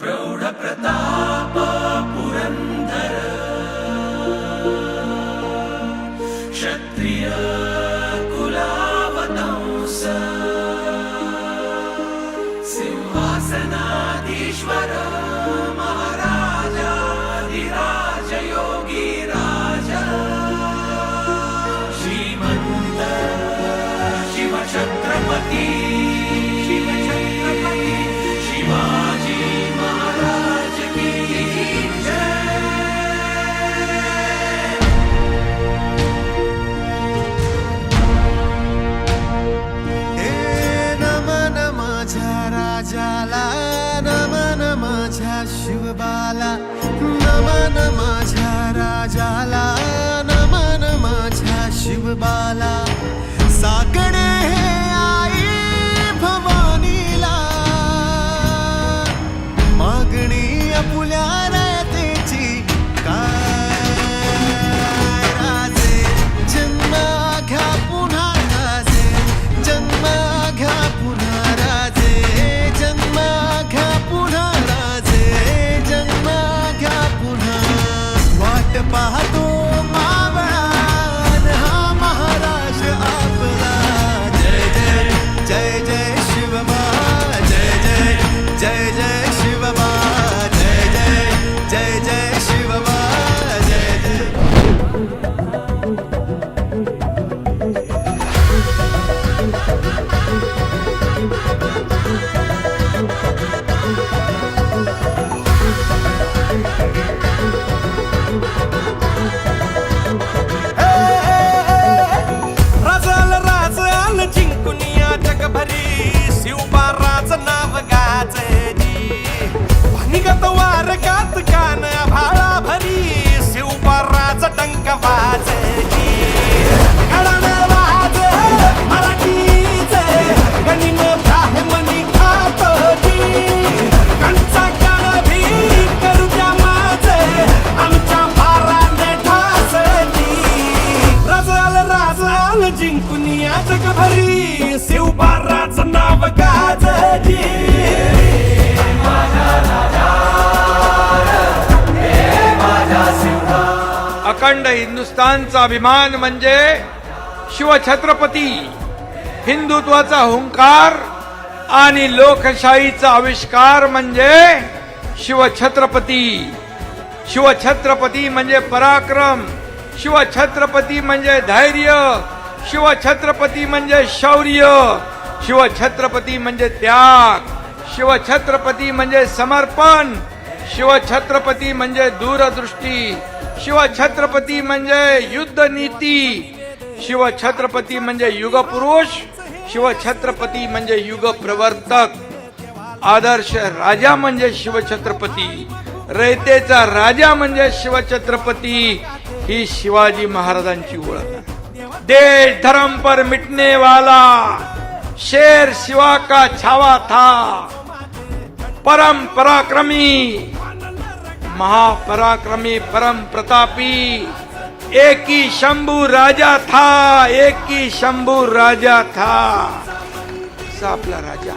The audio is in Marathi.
प्रौढप्रताप पुरन्दर क्षत्रियकुलावतांस। राजाला नमन माझ्या शिवबाला नम नमन माझ्या राजाला पाहतो मावळान. हा महाराष्ट्र आपला. जय जय जय जय शिवबा जय जय जय जय शिवबा जय जय जय जय शिवबा जय जय. जिंकून या जगभरी शिवबाराचं नाव गाजली. अखंड हिंदुस्थानचा अभिमान म्हणजे शिवछत्रपती. हिंदुत्वाचा हुंकार आणि लोकशाहीचा आविष्कार म्हणजे शिवछत्रपती. शिवछत्रपती म्हणजे पराक्रम. शिवछत्रपती म्हणजे धैर्य. शिवछत्रपती म्हणजे शौर्य शिवछत्रपती म्हणजे त्याग शिवछत्रपती म्हणजे समर्पण शिवछत्रपती म्हणजे दूरदृष्टी शिवछत्रपती म्हणजे युद्ध नीती शिवछत्रपती म्हणजे युगपुरुष शिवछत्रपती म्हणजे युग प्रवर्तक आदर्श राजा म्हणजे शिवछत्रपती रयतेचा राजा म्हणजे शिवछत्रपती ही शिवाजी महाराजांची ओळख आहे. देश धर्म पर मिटने वाला शेर शिवा का छावा था। परम पराक्रमी, महापराक्रमी परम प्रतापी, एक ही शंभु राजा था, एक ही शंभु राजा था। असा आपला राजा।